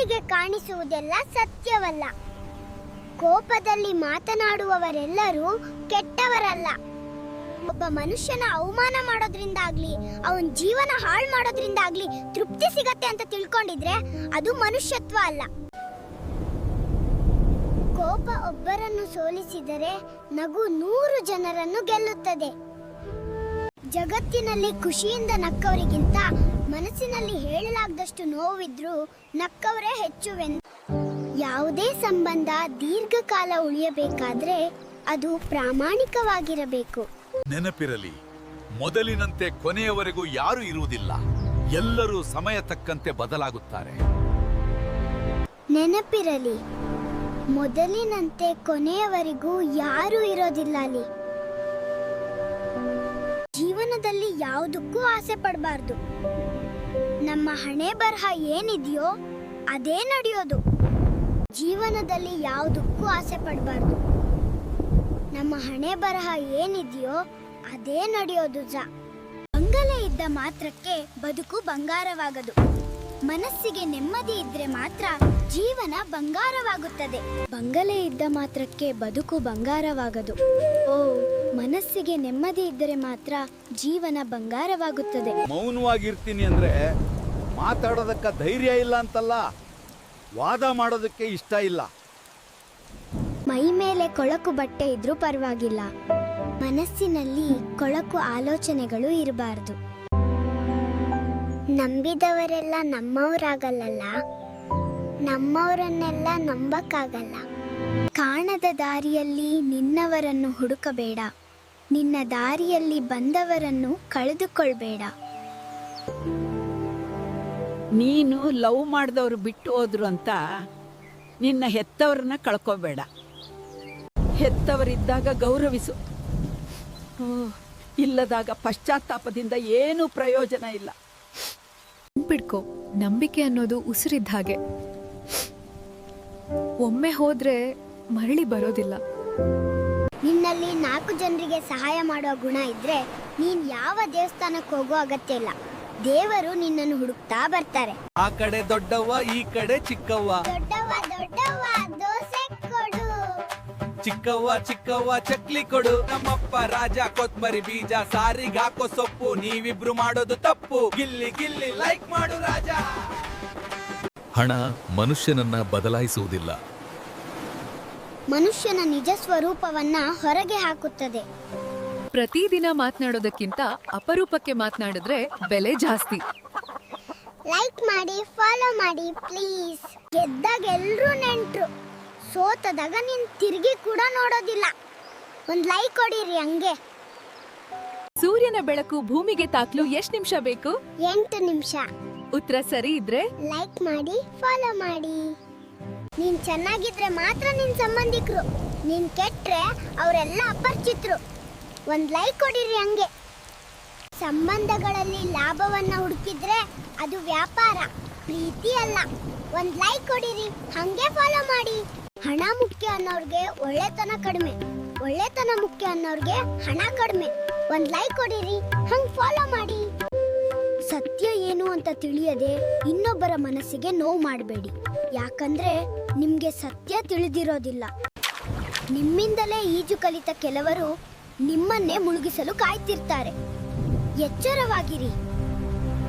ಕಣ್ಣಿಗೆ ಕಾಣಿಸುವುದೆಲ್ಲ ಸತ್ಯವಲ್ಲ. ಕೋಪದಲ್ಲಿ ಮಾತನಾಡುವವರೆಲ್ಲರೂ ಕೆಟ್ಟವರಲ್ಲ. ಒಬ್ಬ ಮನುಷ್ಯನ ಅವಮಾನ ಮಾಡೋದ್ರಿಂದಾಗ್ಲಿ, ಅವನ ಜೀವನ ಹಾಳು ಮಾಡೋದ್ರಿಂದಾಗ್ಲಿ ತೃಪ್ತಿ ಸಿಗತ್ತೆ ಅಂತ ತಿಳ್ಕೊಂಡಿದ್ರೆ ಅದು ಮನುಷ್ಯತ್ವ ಅಲ್ಲ. ಕೋಪ ಒಬ್ಬರನ್ನು ಸೋಲಿಸಿದರೆ ನಗು ನೂರು ಜನರನ್ನು ಗೆಲ್ಲುತ್ತದೆ. ಜಗತ್ತಿನಲ್ಲಿ ಖುಷಿಯಿಂದ ನಕ್ಕವರಿಗಿಂತ ಮನಸ್ಸಿನಲ್ಲಿ ಹೇಳಲಾಗದಷ್ಟು ನೋವಿದ್ರೂ ನಕ್ಕವರೇ ಹೆಚ್ಚುವೆಂದು ಯಾವುದೇ ಸಂಬಂಧ ದೀರ್ಘಕಾಲ ಉಳಿಯಬೇಕಾದ್ರೆ ಅದು ಪ್ರಾಮಾಣಿಕವಾಗಿರಬೇಕು. ನೆನಪಿರಲಿ ಮೊದಲಿನಂತೆ ಕೊನೆಯವರೆಗೂ ಯಾರೂ ಇರುವುದಿಲ್ಲ. ಎಲ್ಲರೂ ಸಮಯ ತಕ್ಕಂತೆ ಬದಲಾಗುತ್ತಾರೆ. ನೆನಪಿರಲಿ ಮೊದಲಿನಂತೆ ಕೊನೆಯವರೆಗೂ ಯಾರೂ ಇರೋದಿಲ್ಲ ಅಲ್ಲಿ. ಜೀವನದಲ್ಲಿ ಯಾವುದಕ್ಕೂ ಆಸೆ ಪಡಬಾರ್ದು. ನಮ್ಮ ಹಣೆ ಬರಹ ಏನಿದೆಯೋ ಅದೇ ನಡೆಯೋದು. ಜೀವನದಲ್ಲಿ ಯಾವುದಕ್ಕೂ ಆಸೆ ಪಡಬಾರ್ದು. ನಮ್ಮ ಹಣೆ ಬರಹ ಏನಿದೆಯೋ ಅದೇ ನಡೆಯೋದು ಜ. ಬಂಗಲೆ ಇದ್ದ ಮಾತ್ರಕ್ಕೆ ಬದುಕು ಬಂಗಾರವಾಗದು. ಮನಸ್ಸಿಗೆ ನೆಮ್ಮದಿ ಇದ್ರೆ ಮಾತ್ರ ಜೀವನ ಬಂಗಾರವಾಗುತ್ತದೆ. ಬಂಗಲೆ ಇದ್ದ ಮಾತ್ರಕ್ಕೆ ಬದುಕು ಬಂಗಾರವಾಗದು. ಓ ಮನಸ್ಸಿಗೆ ನೆಮ್ಮದಿ ಇದ್ದರೆ ಮಾತ್ರ ಜೀವನ ಬಂಗಾರವಾಗುತ್ತದೆ. ಮೌನವಾಗಿರ್ತೀನಿ ಅಂದ್ರೆ ಮಾತಾಡೋದಕ್ಕ ಧೈರ್ಯ ಇಲ್ಲ ಅಂತಲ್ಲ ವಾದ ಮಾಡೋದಕ್ಕೆ ಇಷ್ಟ ಇಲ್ಲ. ಮೈ ಮೇಲೆ ಕೊಳಕು ಬಟ್ಟೆ ಇದ್ರೂ ಪರವಾಗಿಲ್ಲ. ಮನಸ್ಸಿನಲ್ಲಿ ಕೊಳಕು ಆಲೋಚನೆಗಳು ಇರಬಾರ್ದು. ನಂಬಿದವರೆಲ್ಲ ನಮ್ಮವರಾಗಲ್ಲ ನಮ್ಮವರನ್ನೆಲ್ಲ ನಂಬಕ್ಕಾಗಲ್ಲ? ಕಾಣದ ದಾರಿಯಲ್ಲಿ ನಿನ್ನವರನ್ನು ಹುಡುಕಬೇಡ. ನಿನ್ನ ದಾರಿಯಲ್ಲಿ ಬಂದವರನ್ನು ಕಳೆದುಕೊಳ್ಬೇಡ. ನೀನು ಲವ್ ಮಾಡಿದವರು ಬಿಟ್ಟು ಹೋದ್ರು ಅಂತ ನಿನ್ನ ಹೆತ್ತವರನ್ನ ಕಳ್ಕೋಬೇಡ. ಹೆತ್ತವರಿದ್ದಾಗ ಗೌರವಿಸು. ಇಲ್ಲದಾಗ ಪಶ್ಚಾತ್ತಾಪದಿಂದ ಏನೂ ಪ್ರಯೋಜನ ಇಲ್ಲ. ಬಿಡ್ಕೋ. ನಂಬಿಕೆ ಅನ್ನೋದು ಉಸಿರಿದ್ದ ಹಾಗೆ. ಒಮ್ಮೆ ಹೋದ್ರೆ ಮರಳಿ ಬರೋದಿಲ್ಲ. ನಿನ್ನಲ್ಲಿ ನಾಲ್ಕು ಜನರಿಗೆ ಸಹಾಯ ಮಾಡೋ ಗುಣ ಇದ್ರೆ ನೀನ್ ಯಾವ ದೇವಸ್ಥಾನಕ್ಕೆ ಹೋಗೋ ಅಗತ್ಯ ಇಲ್ಲ. ದೇವರು ನಿನ್ನನ್ನು ಹುಡುಕ್ತಾ ಬರ್ತಾರೆ. ಆ ಕಡೆ ದೊಡ್ಡವ್ವ ಈ ಕಡೆ ಚಿಕ್ಕವ್ವ. ದೊಡ್ಡವ್ವ ಕೊಡು ಚಿಕ್ಕವ್ವ ಚಿಕ್ಕವ್ವ ಚಕ್ಲಿ ಕೊಡು. ನಮ್ಮಪ್ಪ ರಾಜ ಕೊತ್ಮರಿ ಬೀಜ ಸಾರಿಗೆ ಹಾಕೋ ಸೊಪ್ಪು ನೀವಿಬ್ರು ಮಾಡೋದು ತಪ್ಪು. ಗಿಲ್ಲಿ ಗಿಲ್ಲಿ ಲೈಕ್ ಮಾಡು ರಾಜ. ಹಣ ಮನುಷ್ಯನನ್ನ ಬದಲಾಯಿಸುವುದಿಲ್ಲ. ಮನುಷ್ಯನ ನಿಜ ಸ್ವರೂಪವನ್ನ ಹೊರಗೆ ಹಾಕುತ್ತದೆ. ಪ್ರತಿದಿನ ಮಾತನಾಡೋದಕ್ಕಿಂತ ಅಪರೂಪಕ್ಕೆ ಮಾತನಾಡಿದ್ರೆ ಬೆಲೆ ಜಾಸ್ತಿ. ಲೈಕ್ ಮಾಡಿ ಫಾಲೋ ಮಾಡಿ ಪ್ಲೀಸ್ ಗೆದ್ದಾಗ ಎಲ್ಲರೂ ನೆಂಟ್ರು. ಸೋತದಾಗ ನೀನು ತಿರುಗಿ ಕೂಡ ನೋಡೋದಿಲ್ಲ. ಒಂದ್ ಲೈಕ್ ಕೊಡಿರಿ ಹಂಗೆ. ಸೂರ್ಯನ ಬೆಳಕು ಭೂಮಿಗೆ ತಾಕ್ಲು ಎಷ್ಟು ನಿಮಿಷ ಬೇಕು? ಎಂಟು ನಿಮಿಷ. ಉತ್ತರ ಸರಿ ಇದ್ರೆ? ಲೈಕ್ ಮಾಡಿ ಫಾಲೋ ಮಾಡಿ. ನೀನ್ ಚೆನ್ನಾಗಿದ್ರೆ ಮಾತ್ರ ನಿನ್ ಸಂಬಂಧಿಕರು. ನೀನ್ ಕೆಟ್ರೆ ಅವರೆಲ್ಲ ಅಪರಿಚಿತರು. ಒಂದ್ ಲೈಕ್ ಕೊಡಿರಿ ಹಂಗೆ. ಸಂಬಂಧಗಳಲ್ಲಿ ಲಾಭವನ್ನ ಹುಡುಕಿದ್ರೆ ಅದು ವ್ಯಾಪಾರ. ಪ್ರೀತಿ ಅಲ್ಲ. ಒಂದ್ ಲೈಕ್ ಕೊಡಿರಿ ಹಂಗೆ ಫಾಲೋ ಮಾಡಿ. ಹಣ ಮುಖ್ಯ ಅನ್ನೋರ್ಗೆ ಒಳ್ಳೆತನ ಕಡಿಮೆ. ಒಳ್ಳೆತನ ಮುಖ್ಯ ಅನ್ನೋರ್ಗೆ ಹಣ ಕಡಿಮೆ. ಒಂದ್ ಲೈಕ್ ಕೊಡಿರಿ, ಹಂಗ್ ಫಾಲೋ ಮಾಡಿ. ಸತ್ಯ ಏನು ಅಂತ ತಿಳಿಯದೆ ಇನ್ನೊಬ್ಬರ ಮನಸ್ಸಿಗೆ ನೋವು ಮಾಡಬೇಡಿ. ಯಾಕಂದ್ರೆ ನಿಮ್ಗೆ ಸತ್ಯ ತಿಳಿದಿರೋದಿಲ್ಲ. ನಿಮ್ಮಿಂದಲೇ ಈಜು ಕಲಿತ ಕೆಲವರು ನಿಮ್ಮನ್ನೇ ಮುಳುಗಿಸಲು ಕಾಯ್ತಿರ್ತಾರೆ. ಎಚ್ಚರವಾಗಿರಿ.